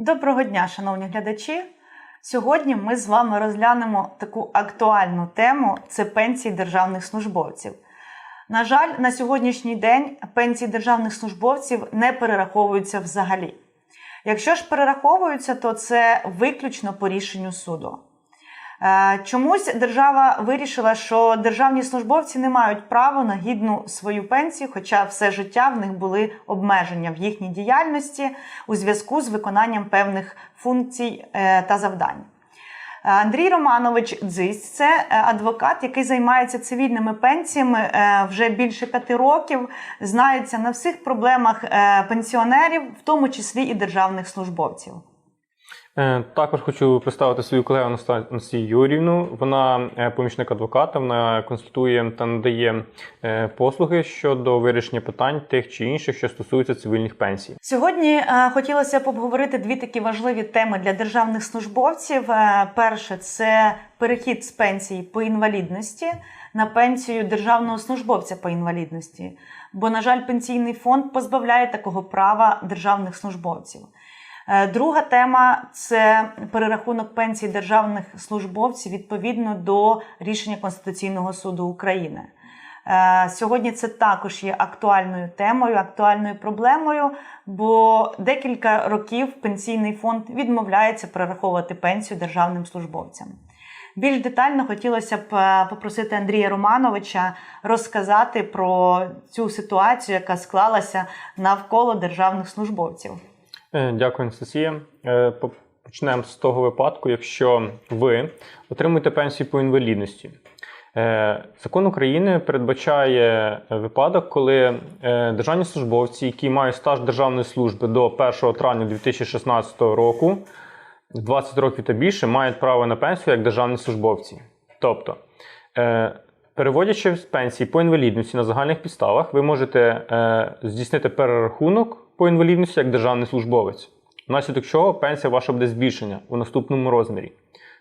Доброго дня, шановні глядачі. Сьогодні ми з вами розглянемо таку актуальну тему це пенсії державних службовців. На жаль, на сьогоднішній день пенсії державних службовців не перераховуються взагалі. Якщо ж перераховуються, то це виключно по рішенню суду. Е, Чомусь держава вирішила, що державні службовці не мають права на гідну свою пенсію, хоча все життя в них були обмеження в їхній діяльності у зв'язку з виконанням певних функцій е, та завдань. Е, Андрій Романович Дзись це адвокат, який займається цивільними пенсіями вже більше п'яти років, знається на всіх проблемах пенсіонерів, в тому числі і державних службовців. Е, Також хочу представити свою колегу Наста- Анастасію Юрівну. Вона е, помічник адвоката, вона консультує та надає е, послуги щодо вирішення питань тих чи інших, що стосуються цивільних пенсій. Сьогодні хотілося б обговорити дві такі важливі теми для державних службовців. Перше це перехід з пенсії по інвалідності на пенсію державного службовця по інвалідності. Бо, на жаль, пенсійний фонд позбавляє такого права державних службовців. Е, Друга тема це перерахунок пенсій державних службовців відповідно до рішення Конституційного суду України. Е, Сьогодні це також є актуальною темою, актуальною проблемою, бо декілька років пенсійний фонд відмовляється перераховувати пенсію державним службовцям. Більш детально хотілося б е, попросити Андрія Романовича розказати про цю ситуацію, яка склалася навколо державних службовців. Е, Дякую, Анастасія. Е, Почнемо з того випадку, якщо ви отримуєте пенсію по інвалідності. Е, Закон України передбачає випадок, коли державні службовці, які мають стаж державної служби до 1 травня 2016 року, 20 років та більше, мають право на пенсію як державні службовці. Тобто, переводячи з пенсії по інвалідності на загальних підставах, ви можете здійснити перерахунок по інвалідності як державний службовець, внаслідок чого пенсія ваша буде збільшена у наступному розмірі.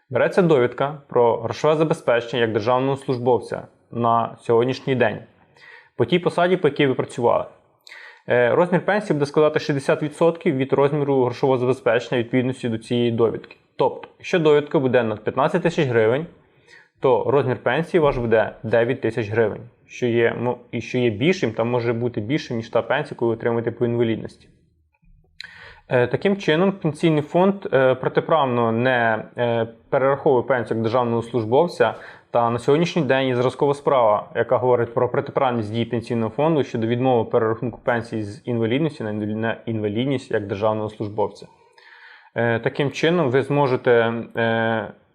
Береться довідка про грошове забезпечення як державного службовця на сьогоднішній день по тій посаді, по якій ви працювали. Е, Розмір пенсії буде складати 60% від розміру грошового забезпечення відповідності до цієї довідки. Тобто, якщо довідка буде на 15 тисяч гривень, то розмір пенсії ваш буде 9 тисяч гривень, що є, ну, і що є більшим, там може бути більшим, ніж та пенсія, яку ви отримуєте по інвалідності. Е, Таким чином, пенсійний фонд е, протиправно не е, перераховує пенсію як державного службовця. Та на сьогоднішній день є зразкова справа, яка говорить про протиправність дій пенсійного фонду щодо відмови перерахунку пенсії з інвалідності на інвалідність як державного службовця. Таким чином, ви зможете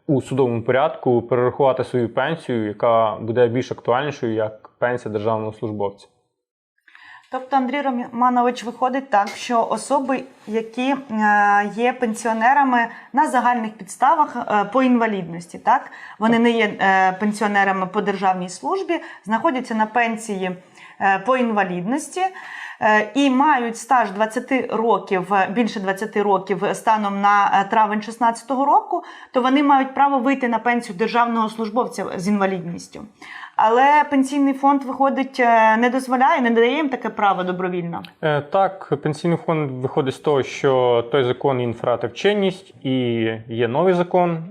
у судовому порядку перерахувати свою пенсію, яка буде більш актуальнішою як пенсія державного службовця. Тобто, Андрій Романович виходить так, що особи, які е, є пенсіонерами на загальних підставах е, по інвалідності, так вони не є е, пенсіонерами по державній службі, знаходяться на пенсії по інвалідності. е, І мають стаж 20 років, е, більше 20 років станом на е, травень 2016 року, то вони мають право вийти на пенсію державного службовця з інвалідністю. Але пенсійний фонд виходить, е, не дозволяє, не дає їм таке право добровільно. Е, Так, пенсійний фонд виходить з того, що той закон він чинність, і є новий закон,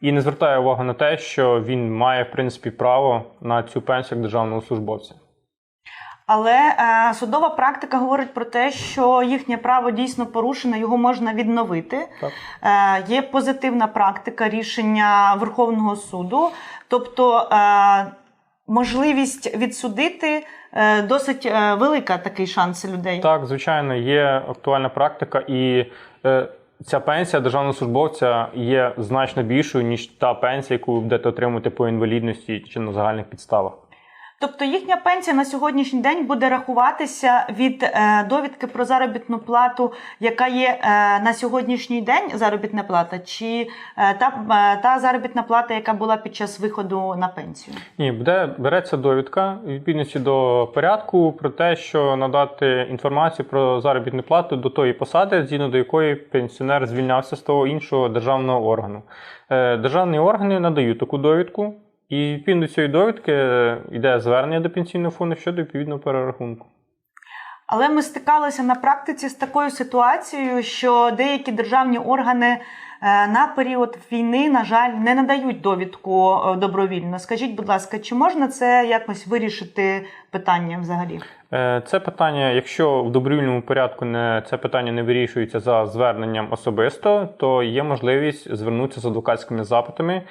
і не звертає увагу на те, що він має в принципі право на цю пенсію як державного службовця. Але е, судова практика говорить про те, що їхнє право дійсно порушено, його можна відновити. Так. Е, є позитивна практика рішення Верховного суду, тобто е, можливість відсудити досить велика такий шанс людей. Так, звичайно, є актуальна практика, і е, ця пенсія державного службовця є значно більшою, ніж та пенсія, яку ви будете отримувати по інвалідності чи на загальних підставах. Тобто їхня пенсія на сьогоднішній день буде рахуватися від е, довідки про заробітну плату, яка є е, на сьогоднішній день заробітна плата, чи е, та, е, та заробітна плата, яка була під час виходу на пенсію. Ні, буде береться довідка відповідності до порядку про те, що надати інформацію про заробітну плату до тої посади, згідно до якої пенсіонер звільнявся з того іншого державного органу. Е, Державні органи надають таку довідку, і відповідно цієї довідки е, йде звернення до пенсійного фонду щодо відповідного перерахунку. Але ми стикалися на практиці з такою ситуацією, що деякі державні органи на період війни, на жаль, не надають довідку е, добровільно. Скажіть, будь ласка, чи можна це якось вирішити питання взагалі? Е, Це питання, якщо в добровільному порядку не це питання не вирішується за зверненням особисто, то є можливість звернутися з адвокатськими запитами,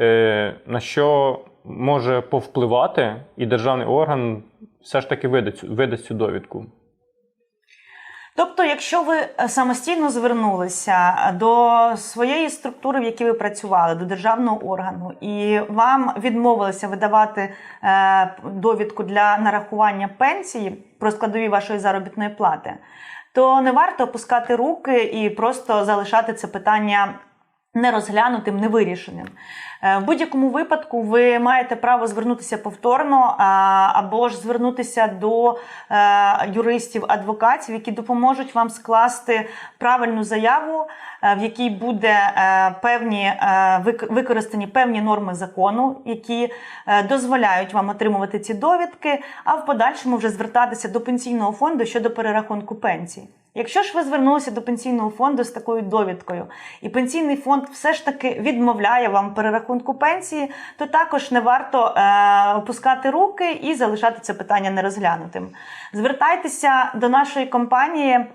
е, на що може повпливати, і державний орган все ж таки видасть, видасть цю довідку. Тобто, якщо ви е, самостійно звернулися до своєї структури, в якій ви працювали, до державного органу, і вам відмовилися видавати е, довідку для нарахування пенсії про складові вашої заробітної плати, то не варто опускати руки і просто залишати це питання нерозглянутим, невирішеним. Е, В будь-якому випадку ви маєте право звернутися повторно або ж звернутися до е, юристів, адвокатів, які допоможуть вам скласти правильну заяву, е, в якій буде певні використані певні норми закону, які дозволяють вам отримувати ці довідки, а в подальшому вже звертатися до пенсійного фонду щодо перерахунку пенсії. Якщо ж ви звернулися до пенсійного фонду з такою довідкою, і пенсійний фонд все ж таки відмовляє вам перерахунку пенсії, то також не варто е, опускати руки і залишати це питання нерозглянутим. Звертайтеся до нашої компанії. Е,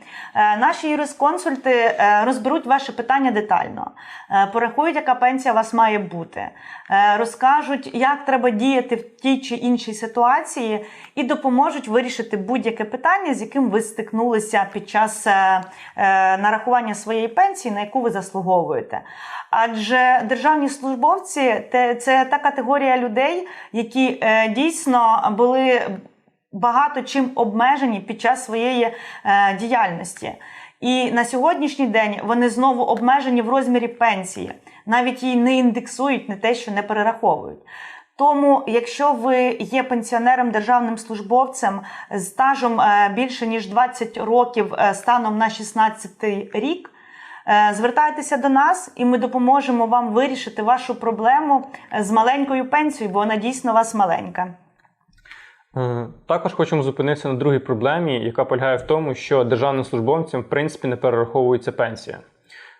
наші юрисконсульти е, розберуть ваше питання детально, е, порахують, яка пенсія у вас має бути, е, розкажуть, як треба діяти в тій чи іншій ситуації, і допоможуть вирішити будь-яке питання, з яким ви стикнулися під час е, е, нарахування своєї пенсії, на яку ви заслуговуєте. Адже державні службовці це та категорія людей, які е, дійсно були багато чим обмежені під час своєї діяльності. І на сьогоднішній день вони знову обмежені в розмірі пенсії, навіть її не індексують, не те, що не перераховують. Тому, якщо ви є пенсіонером державним службовцем з стажем е, більше ніж 20 років е, станом на 16 рік, е, звертайтеся до нас, і ми допоможемо вам вирішити вашу проблему з маленькою пенсією, бо вона дійсно у вас маленька. Також хочемо зупинитися на другій проблемі, яка полягає в тому, що державним службовцям в принципі не перераховується пенсія.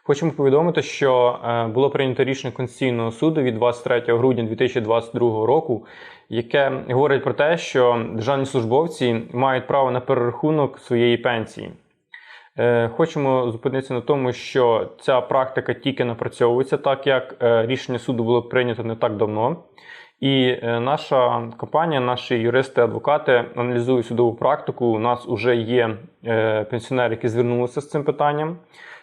Хочемо повідомити, що е, було прийнято рішення Конституційного суду від 23 грудня 2022 року, яке говорить про те, що державні службовці мають право на перерахунок своєї пенсії. Е, Хочемо зупинитися на тому, що ця практика тільки напрацьовується, так як е, рішення суду було прийнято не так давно. І наша компанія, наші юристи, адвокати аналізують судову практику. У нас вже є пенсіонери, які звернулися з цим питанням.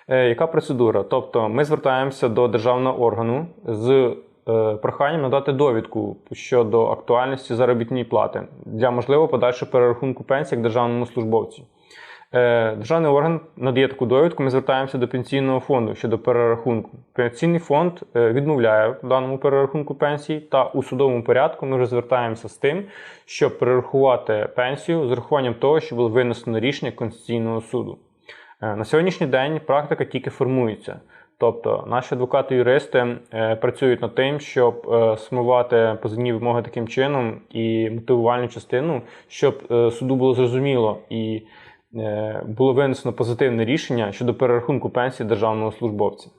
Е, Яка процедура? Тобто ми звертаємося до державного органу з е, проханням надати довідку щодо актуальності заробітної плати для можливо подальшого перерахунку пенсії як державному службовцю. Е, Державний орган надає таку довідку, ми звертаємося до пенсійного фонду щодо перерахунку. Пенсійний фонд відмовляє в даному перерахунку пенсії, та у судовому порядку ми вже звертаємося з тим, щоб перерахувати пенсію з урахуванням того, що було винесено рішення Конституційного суду. Е, На сьогоднішній день практика тільки формується. Тобто наші адвокати-юристи е, працюють над тим, щоб смувати сформувати позивні вимоги таким чином і мотивувальну частину, щоб е, суду було зрозуміло і е, було винесено позитивне рішення щодо перерахунку пенсії державного службовця.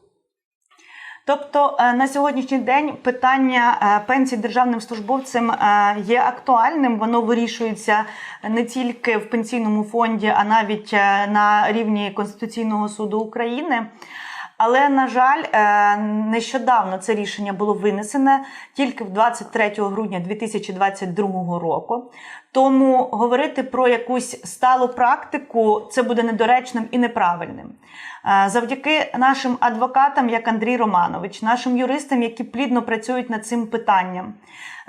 Тобто е, на сьогоднішній день питання е, пенсій державним службовцям е, є актуальним. Воно вирішується не тільки в пенсійному фонді, а навіть на рівні Конституційного суду України. Але на жаль, нещодавно це рішення було винесене тільки в 23 грудня 2022 року. Тому говорити про якусь сталу практику це буде недоречним і неправильним. Е, Завдяки нашим адвокатам, як Андрій Романович, нашим юристам, які плідно працюють над цим питанням.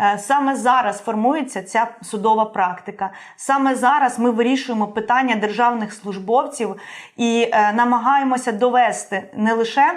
е, Саме зараз формується ця судова практика. Саме зараз ми вирішуємо питання державних службовців і е, намагаємося довести не лише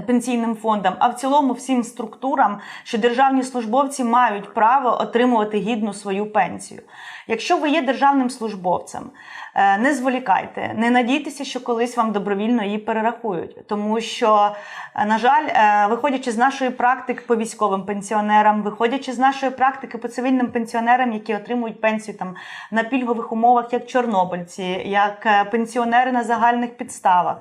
пенсійним фондам, а в цілому всім структурам, що державні службовці мають право отримувати гідну свою пенсію. Якщо ви є державним службовцем, е, не зволікайте, не надійтеся, що колись вам добровільно її перерахують, тому що, е, на жаль, е, виходячи з нашої практики по військовим пенсіонерам, виходячи з нашої практики по цивільним пенсіонерам, які отримують пенсію там на пільгових умовах, як чорнобильці, як пенсіонери на загальних підставах.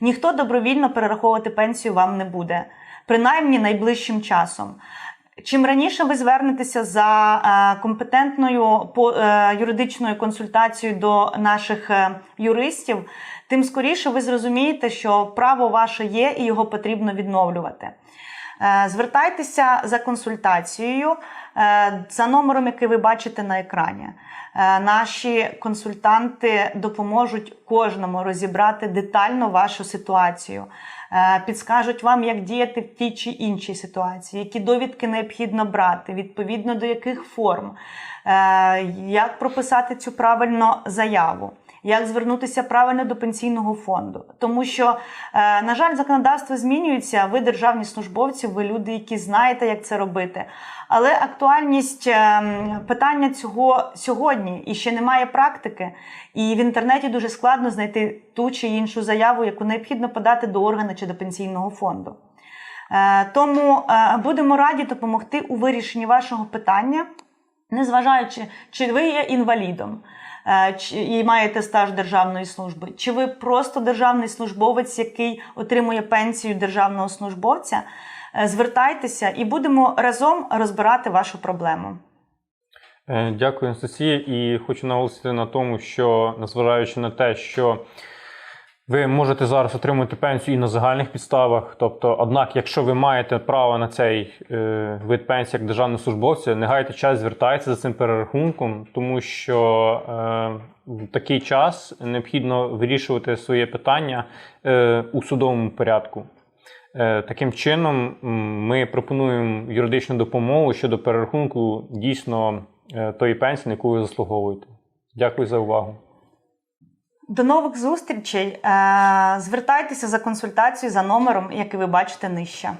Ніхто добровільно перераховувати пенсію вам не буде, принаймні найближчим часом. Чим раніше ви звернетеся за е, компетентною е, юридичною консультацією до наших е, юристів, тим скоріше ви зрозумієте, що право ваше є і його потрібно відновлювати. Е, Звертайтеся за консультацією е, за номером, який ви бачите на екрані. Е, Наші консультанти допоможуть кожному розібрати детально вашу ситуацію, підскажуть вам, як діяти в тій чи іншій ситуації, які довідки необхідно брати, відповідно до яких форм, як прописати цю правильно заяву. Як звернутися правильно до пенсійного фонду, тому що, е, на жаль, законодавство змінюється. Ви державні службовці, ви люди, які знаєте, як це робити. Але актуальність е, питання цього сьогодні і ще немає практики, і в інтернеті дуже складно знайти ту чи іншу заяву, яку необхідно подати до органу чи до пенсійного фонду. Е, Тому будемо раді допомогти у вирішенні вашого питання, незважаючи, чи ви є інвалідом. Е, І маєте стаж державної служби, чи ви просто державний службовець, який отримує пенсію державного службовця, Е, звертайтеся і будемо разом розбирати вашу проблему. Е, Дякую, Анастасія. І хочу наголосити на тому, що незважаючи на те, що ви можете зараз отримати пенсію і на загальних підставах. Тобто, однак, якщо ви маєте право на цей е, вид пенсії як державний службовця, не час, звертайтеся за цим перерахунком, тому що е, в такий час необхідно вирішувати своє питання е, у судовому порядку. Е, Таким чином, ми пропонуємо юридичну допомогу щодо перерахунку дійсно е, тої пенсії, на яку ви заслуговуєте. Дякую за увагу. До нових зустрічей. Е, Звертайтеся за консультацією за номером, який ви бачите нижче.